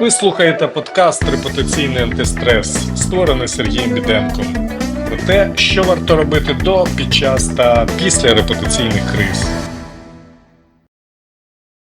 Ви слухаєте подкаст Репутаційний антистрес, створений Сергієм Біденком. Про те, що варто робити до, під час та після репутаційних криз.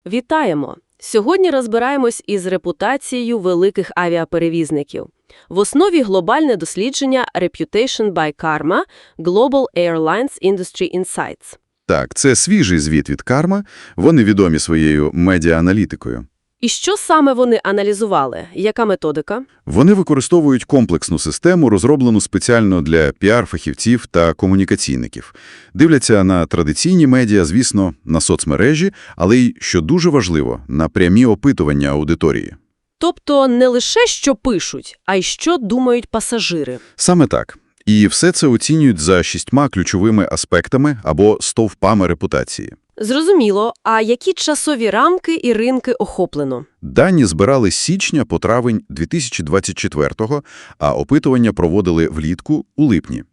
Вітаємо! Сьогодні розбираємось із репутацією великих авіаперевізників. В основі глобальне дослідження Reputation by Karma Global Airlines Industry Insights. Так, це свіжий звіт від Карма, вони відомі своєю медіааналітикою. І що саме вони аналізували? Яка методика? Вони використовують комплексну систему, розроблену спеціально для піар-фахівців та комунікаційників. Дивляться на традиційні медіа, звісно, на соцмережі, але й, що дуже важливо, на прямі опитування аудиторії. Тобто не лише що пишуть, а й що думають пасажири. Саме так. І все це оцінюють за шістьма ключовими аспектами або стовпами репутації. Зрозуміло, а які часові рамки і ринки охоплено? Дані збирали з січня по травень 2024-го, а опитування проводили влітку у липні.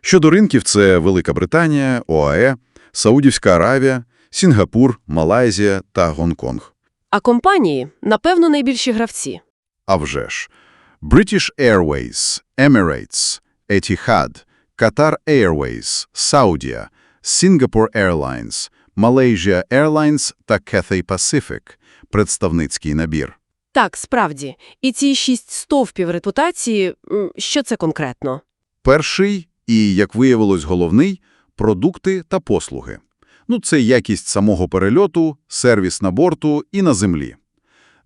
Щодо ринків – це Велика Британія, ОАЕ, Саудівська Аравія, Сінгапур, Малайзія та Гонконг. А компанії, напевно, найбільші гравці. А вже ж. British Airways, Emirates, Etihad, Qatar Airways, Saudia, Singapore Airlines, Malaysia Airlines та Cathay Pacific – представницький набір. Так, справді. І ці шість стовпів репутації, що це конкретно? Перший і, як виявилось, головний – продукти та послуги. Ну, це якість самого перельоту, сервіс на борту і на землі.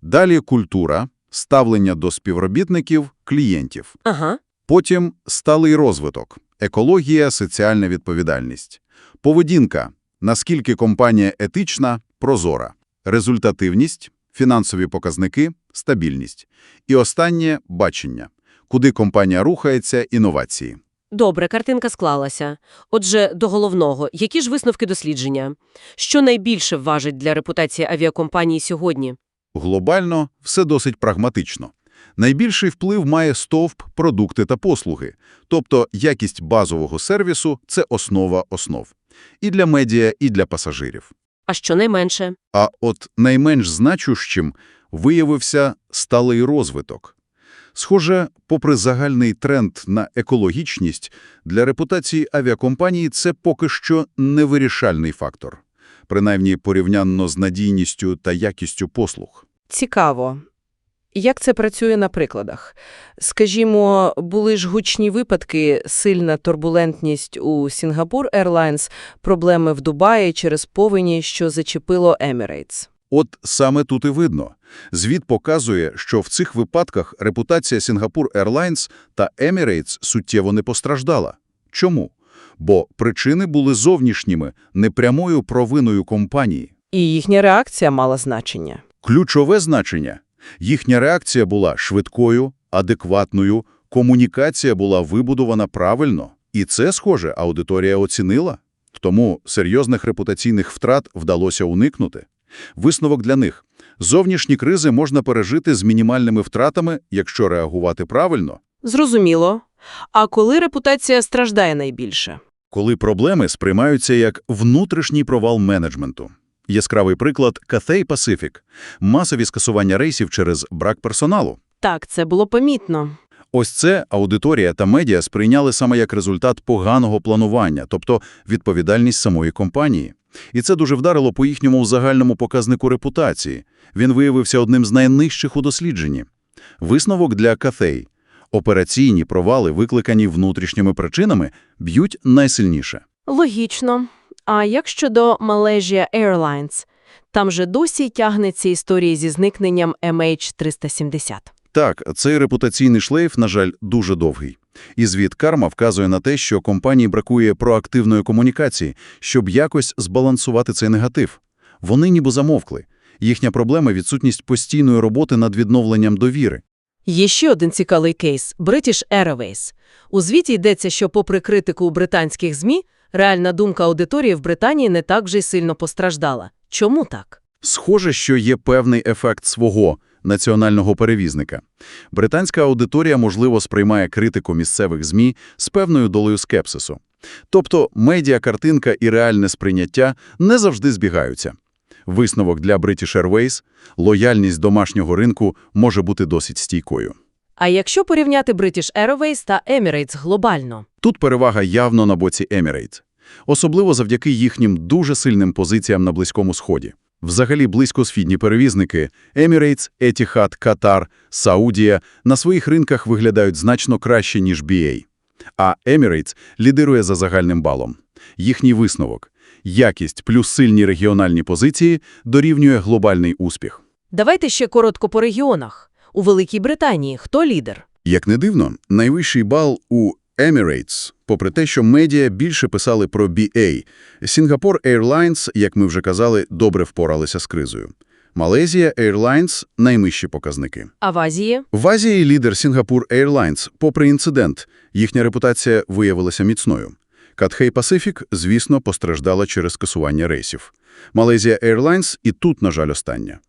Далі культура, ставлення до співробітників, клієнтів. Ага. Потім сталий розвиток, екологія, соціальна відповідальність. Поведінка, наскільки компанія етична, прозора. Результативність, фінансові показники, стабільність. І останнє – бачення, куди компанія рухається, інновації. Добре, картинка склалася. Отже, до головного. Які ж висновки дослідження? Що найбільше важить для репутації авіакомпанії сьогодні? Глобально все досить прагматично. Найбільший вплив має стовп продукти та послуги, тобто якість базового сервісу – це основа основ. І для медіа, і для пасажирів. А що найменше? А от найменш значущим виявився сталий розвиток. Схоже, попри загальний тренд на екологічність, для репутації авіакомпанії це поки що невирішальний фактор, принаймні порівнянно з надійністю та якістю послуг. Цікаво. Як це працює на прикладах? Скажімо, були ж гучні випадки, сильна турбулентність у Сінгапур Airlines, проблеми в Дубаї через повені, що зачепило Emirates. От саме тут і видно. Звіт показує, що в цих випадках репутація Singapore Airlines та Emirates суттєво не постраждала. Чому? Бо причини були зовнішніми, непрямою провиною компанії. І їхня реакція мала значення. Ключове значення – їхня реакція була швидкою, адекватною, комунікація була вибудована правильно. І це, схоже, аудиторія оцінила. Тому серйозних репутаційних втрат вдалося уникнути. Висновок для них – зовнішні кризи можна пережити з мінімальними втратами, якщо реагувати правильно. Зрозуміло. А коли репутація страждає найбільше? Коли проблеми сприймаються як внутрішній провал менеджменту. Яскравий приклад – Cathay Pacific – масові скасування рейсів через брак персоналу. Так, це було помітно. Ось це аудиторія та медіа сприйняли саме як результат поганого планування, тобто відповідальність самої компанії. І це дуже вдарило по їхньому загальному показнику репутації. Він виявився одним з найнижчих у дослідженні. Висновок для Cathay. Операційні провали, викликані внутрішніми причинами, б'ють найсильніше. Логічно. А як щодо Malaysia Airlines? Там же досі тягнеться історія зі зникненням MH370. Так, цей репутаційний шлейф, на жаль, дуже довгий. І звіт Карма вказує на те, що компанії бракує проактивної комунікації, щоб якось збалансувати цей негатив. Вони ніби замовкли. Їхня проблема – відсутність постійної роботи над відновленням довіри. Є ще один цікавий кейс – British Airways. У звіті йдеться, що попри критику британських ЗМІ, реальна думка аудиторії в Британії не так вже й сильно постраждала. Чому так? Схоже, що є певний ефект свого національного перевізника. Британська аудиторія, можливо, сприймає критику місцевих ЗМІ з певною долею скепсису. Тобто медіакартинка і реальне сприйняття не завжди збігаються. Висновок для British Airways – лояльність домашнього ринку може бути досить стійкою. А якщо порівняти British Airways та Emirates глобально? Тут перевага явно на боці Emirates. Особливо завдяки їхнім дуже сильним позиціям на Близькому Сході. Взагалі близькосхідні перевізники Emirates, Etihad, Qatar, Саудія на своїх ринках виглядають значно краще, ніж BA. А Emirates лідирує за загальним балом. Їхній висновок – якість плюс сильні регіональні позиції дорівнює глобальний успіх. Давайте ще коротко по регіонах. У Великій Британії хто лідер? Як не дивно, найвищий бал у Emirates, попри те, що медіа більше писали про BA. Singapore Airlines, як ми вже казали, добре впоралися з кризою. Малайзія Airlines – найнижчі показники. А в Азії? В Азії лідер Singapore Airlines, попри інцидент, їхня репутація виявилася міцною. Cathay Pacific, звісно, постраждала через скасування рейсів. Malaysia Airlines і тут, на жаль, остання.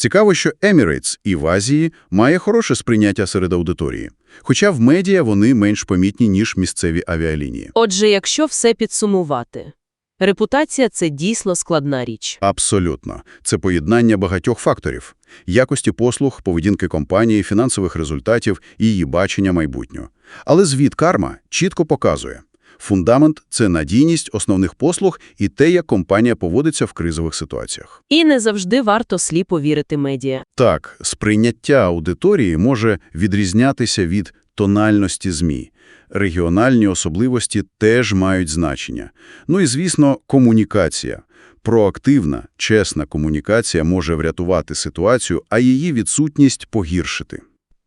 Цікаво, що Emirates і в Азії має хороше сприйняття серед аудиторії. Хоча в медіа вони менш помітні, ніж місцеві авіалінії. Отже, якщо все підсумувати. Репутація – це дійсно складна річ. Абсолютно. Це поєднання багатьох факторів. Якості послуг, поведінки компанії, фінансових результатів і її бачення майбутнього. Але звіт карма чітко показує. Фундамент – це надійність основних послуг і те, як компанія поводиться в кризових ситуаціях. І не завжди варто сліпо вірити медіа. Так, сприйняття аудиторії може відрізнятися від тональності ЗМІ. Регіональні особливості теж мають значення. Ну і, звісно, комунікація. Проактивна, чесна комунікація може врятувати ситуацію, а її відсутність погіршити.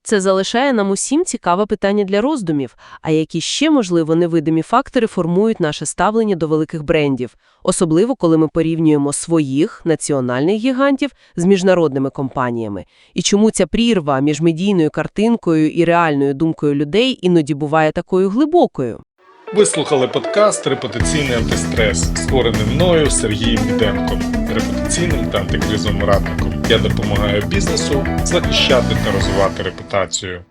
Це залишає нам усім цікаве питання для роздумів, а які ще, можливо, невидимі фактори формують наше ставлення до великих брендів, особливо коли ми порівнюємо своїх національних гігантів з міжнародними компаніями. І чому ця прірва між медійною картинкою і реальною думкою людей іноді буває такою глибокою? Ви слухали подкаст Репетиційний антистрес», створений мною Сергієм Віденком, репетиційним та антикризовим радником. Я допомагаю бізнесу захищати та розвивати репутацію.